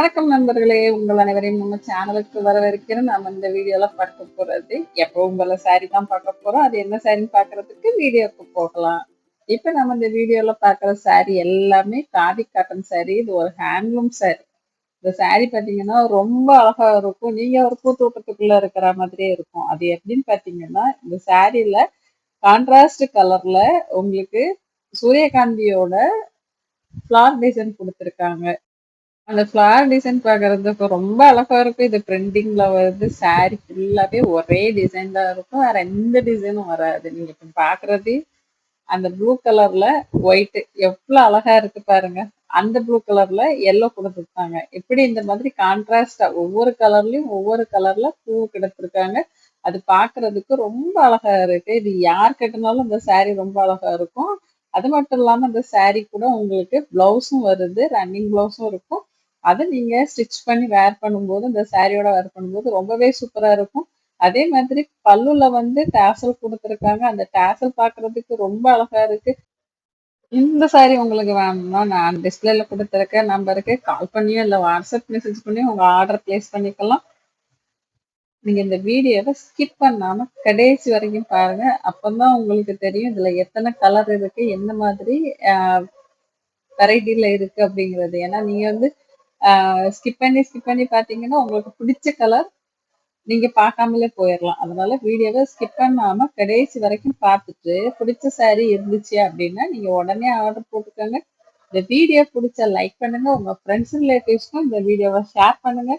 வணக்கம் நண்பர்களே. உங்கள் அனைவரையும் நம்ம சேனலுக்கு வரவேற்கிறேன். நம்ம இந்த வீடியோல பார்க்க போறது எப்பவும் போல சாரி தான் பார்க்க போறோம்? அது என்ன சாரின்னு பார்க்கறதுக்கு வீடியோக்கு போகலாம். இப்ப நம்ம இந்த வீடியோல பார்க்குற சாரி எல்லாமே காதி காட்டன் சாரி இது ஒரு ஹேண்ட்லூம் சாரி இந்த சாரி பாத்தீங்கன்னா ரொம்ப அழகா இருக்கும். நீங்க ஒரு பூத்தோட்டத்துக்குள்ள இருக்கிற மாதிரியே இருக்கும். அது எப்படின்னு பாத்தீங்கன்னா இந்த சாரியில கான்ட்ராஸ்ட் கலர்ல உங்களுக்கு சூரியகாந்தியோட ஃப்ளார் டிசைன் கொடுத்துருக்காங்க. அந்த ஃபிளார் டிசைன் பார்க்கறதுக்கு ரொம்ப அழகா இருக்கும். இது பிரிண்டிங்ல வருது சாரி ஃபுல்லாவே ஒரே டிசைன் தான் இருக்கும். வேற எந்த டிசைனும் வராது. நீங்க இப்ப பாக்குறது அந்த ப்ளூ கலர்ல ஒயிட் எவ்வளவு அழகா இருக்கு பாருங்க. அந்த ப்ளூ கலர்ல எல்லோ கொடுத்துருக்காங்க எப்படி இந்த மாதிரி கான்ட்ராஸ்டா ஒவ்வொரு கலர்லயும் ஒவ்வொரு கலர்ல பூ கிடைச்சிருக்காங்க அது பாக்குறதுக்கு ரொம்ப அழகா இருக்கு. இது யார் கட்டினாலும் இந்த சாரி ரொம்ப அழகா இருக்கும். அது மட்டும் இல்லாம இந்த சாரி கூட உங்களுக்கு பிளவுஸும் வருது ரன்னிங் பிளவுஸும் இருக்கும். அதை நீங்க ஸ்டிச் பண்ணி வேர் பண்ணும்போது இந்த சாரியோட வேர் பண்ணும்போது ரொம்பவே சூப்பரா இருக்கும். அதே மாதிரி பல்லுல வந்து டேசல் கொடுத்துருக்காங்க. அந்த டேசல் பாக்குறதுக்கு ரொம்ப அழகா இருக்கு. இந்த சாரி உங்களுக்கு வேணும்னா நான் டிஸ்பிளேல கொடுத்துருக்க நம்பருக்கு கால் பண்ணியோ இல்லை வாட்ஸ்அப் மெசேஜ் பண்ணி உங்க ஆர்டர் பிளேஸ் பண்ணிக்கலாம். நீங்க இந்த வீடியோவை ஸ்கிப் பண்ணாம கடைசி வரைக்கும் பாருங்க. அப்பதான் உங்களுக்கு தெரியும் இதுல எத்தனை கலர் இருக்கு எந்த மாதிரி வெரைட்டில இருக்கு அப்படிங்கிறது. ஏன்னா நீங்க வந்து ஸ்கிப் பண்ணி ஸ்கிப் பண்ணி பார்த்தீங்கன்னா உங்களுக்கு பிடிச்ச கலர் நீங்க பார்க்காமலே போயிடலாம் அதனால வீடியோவை ஸ்கிப் பண்ணாம கடைசி வரைக்கும் பார்த்துட்டு பிடிச்ச சாரி இருந்துச்சு அப்படின்னா நீங்க உடனே ஆர்டர் போட்டுக்கோங்க. இந்த வீடியோ பிடிச்ச லைக் பண்ணுங்க. உங்க ஃப்ரெண்ட்ஸ் ரிலேட்டிவ்ஸ்க்கும் இந்த வீடியோவை ஷேர் பண்ணுங்க.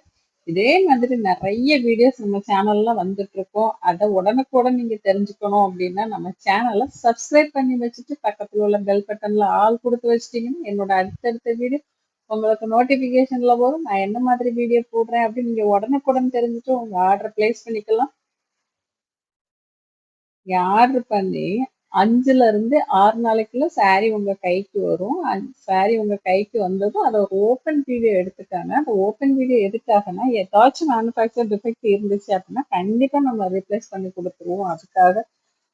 இதே மாதிரி நிறைய வீடியோஸ் நம்ம சேனல்ல வந்துட்டு இருக்கோம் அதை உடனுக்குடன் நீங்க தெரிஞ்சுக்கணும் அப்படின்னா நம்ம சேனலை சப்ஸ்கிரைப் பண்ணி வச்சுட்டு பக்கத்தில் உள்ள பெல் பட்டன்ல ஆள் கொடுத்து வச்சிட்டீங்கன்னா என்னோட அடுத்தடுத்த வீடியோ உங்களுக்கு நோட்டிபிகேஷன்ல வரும். நான் என்ன மாதிரி வீடியோ போடுறேன் அப்படின்னு நீங்க உடனுக்குடன் தெரிஞ்சுட்டு உங்க ஆர்டர் பிளேஸ் பண்ணிக்கலாம். ஆர்டர் பண்ணி? அஞ்சுல இருந்து ஆறு நாளைக்குள்ள சாரி உங்க கைக்கு வரும். சாரி உங்க கைக்கு வந்ததும் அதை ஒரு ஓப்பன் வீடியோ எடுத்துட்டாங்க. அந்த ஓப்பன் வீடியோ எதுக்காகனா ஏதாச்சும் மேனுஃபேக்சர் டிஃபெக்ட் இருந்துச்சு அப்படின்னா கண்டிப்பா நம்ம ரீப்ளேஸ் பண்ணி கொடுத்துருவோம். அதுக்காக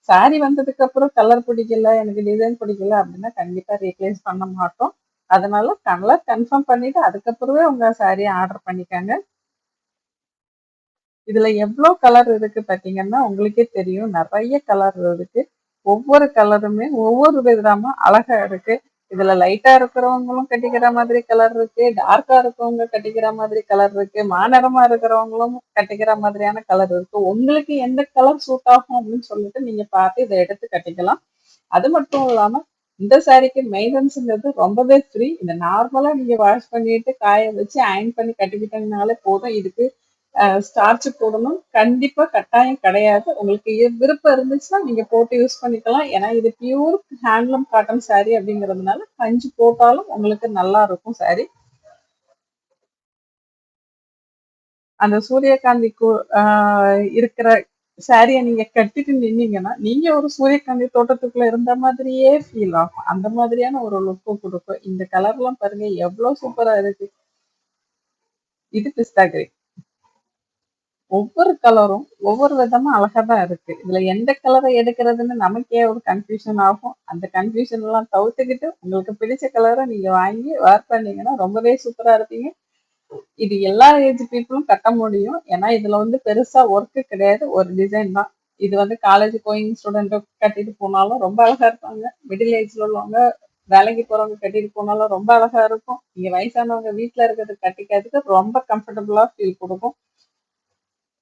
சாரி வந்ததுக்கு அப்புறம் கலர் பிடிக்கல எனக்கு டிசைன் பிடிக்கல அப்படின்னா கண்டிப்பா ரீப்ளேஸ் பண்ண மாட்டோம். அதனால கலர் கன்ஃபார்ம் பண்ணிட்டு அதுக்கப்புறமே உங்க சாரியை ஆர்டர் பண்ணிக்காங்க. இதுல எவ்வளவு கலர் இருக்கு பாத்தீங்கன்னா உங்களுக்கே தெரியும். நிறைய கலர் இருக்கு. ஒவ்வொரு கலருமே ஒவ்வொரு விதமா அழகா இருக்கு. இதுல லைட்டா இருக்கிறவங்களும் கட்டிக்கிற மாதிரி கலர் இருக்கு. டார்க்கா இருக்கவங்க கட்டிக்கிற மாதிரி கலர் இருக்கு. மாநிறமா இருக்கிறவங்களும் கட்டிக்கிற மாதிரியான கலர் இருக்கு. உங்களுக்கு எந்த கலர் சூட் ஆகும் அப்படின்னு சொல்லிட்டு நீங்க பார்த்து இதை எடுத்து கட்டிக்கலாம். அது மட்டும் இல்லாம இந்த சாரிக்கு மெயின்டெனன்ஸ்ங்கிறது ரொம்பவே ஃப்ரீ இந்த நார்மலா நீங்க வாஷ் பண்ணிட்டு காய வச்சு அயன் பண்ணி கட்டிக்கிட்டீங்கனாலே போதும். இதுக்கு ஸ்டார்ச் போடணும். கண்டிப்பா கட்டாயம் கிடையாது. உங்களுக்கு விருப்பம் இருந்துச்சுன்னா நீங்க போட்டு யூஸ் பண்ணிக்கலாம். ஏன்னா இது பியூர் ஹேண்ட்லூம் காட்டன் சாரீ அப்படிங்கிறதுனால பஞ்சு போட்டாலும் உங்களுக்கு நல்லா இருக்கும் சாரீ அந்த சூரியகாந்தி இருக்கிற சாரியை நீங்க கட்டிட்டு நின்னீங்கன்னா நீங்க ஒரு சூரியகாந்தி தோட்டத்துக்குள்ள இருந்த மாதிரியே ஃபீல் ஆகும். அந்த மாதிரியான ஒரு லுக்கு கொடுக்கும். இந்த கலர்லாம் பாருங்க எவ்வளவு சூப்பரா இருக்கு. இது பிஸ்தா கிரீன். ஒவ்வொரு கலரும் ஒவ்வொரு விதமா அழகா தான் இருக்கு. இதுல எந்த கலரை எடுக்கிறதுன்னு நமக்கே ஒரு கன்ஃபியூஷன் ஆகும். அந்த கன்ஃபியூஷன் எல்லாம் தவிர்த்துக்கிட்டு உங்களுக்கு பிடிச்ச கலரை நீங்க வாங்கி வேர் பண்ணீங்கன்னா ரொம்பவே சூப்பரா இருப்பீங்க. இது எல்லா ஏஜ் பீப்புளும் கட்ட முடியும். ஏன்னா இதுல வந்து பெருசா ஒர்க்கு கிடையாது. ஒரு டிசைன் தான். இது வந்து காலேஜ் கோயிங் ஸ்டூடெண்ட் கட்டிட்டு போனாலும் ரொம்ப அழகா இருப்பாங்க. மிடில் ஏஜ்ல உள்ளவங்க வேலைக்கு போறவங்க கட்டிட்டு போனாலும் ரொம்ப அழகா இருக்கும். இங்க வயசானவங்க வீட்டுல இருக்கிறது கட்டிக்கிறதுக்கு ரொம்ப கம்ஃபர்டபுளா ஃபீல் கொடுக்கும்.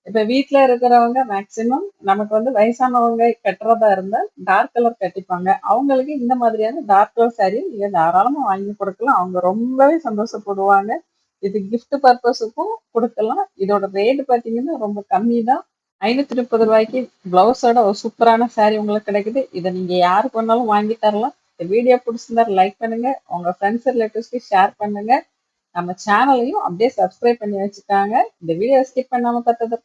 இப்ப வீட்டுல இருக்கிறவங்க மேக்சிமம் நமக்கு வந்து வயசானவங்க கட்டுறதா இருந்தா டார்க் கலர் கட்டிப்பாங்க. அவங்களுக்கு இந்த மாதிரியான டார்க் கலர் சாரி நீங்க தாராளமா வாங்கி கொடுக்கலாம். அவங்க ரொம்பவே சந்தோஷப்படுவாங்க. இது கிஃப்ட் பர்பஸுக்கும் கொடுக்கலாம். இதோட ரேட் பாத்தீங்கன்னா ரொம்ப கம்மி தான் ஐநூத்தி முப்பது ரூபாய்க்கு ப்ளவுஸோட ஒரு சூப்பரான சாரீ உங்களுக்கு கிடைக்குது. இதை நீங்க யாருக்கு வேணாலும் வாங்கி தரலாம். இந்த வீடியோ பிடிச்சிருந்தா லைக் பண்ணுங்க. உங்க ஃப்ரெண்ட்ஸ் ரிலேட்டிவ்ஸ்க்கு ஷேர் பண்ணுங்க. நம்ம சேனலையும் அப்படியே சப்ஸ்கிரைப் பண்ணி வச்சுக்காங்க. இந்த வீடியோ ஸ்கிப் பண்ணாமல் பார்த்ததற்கு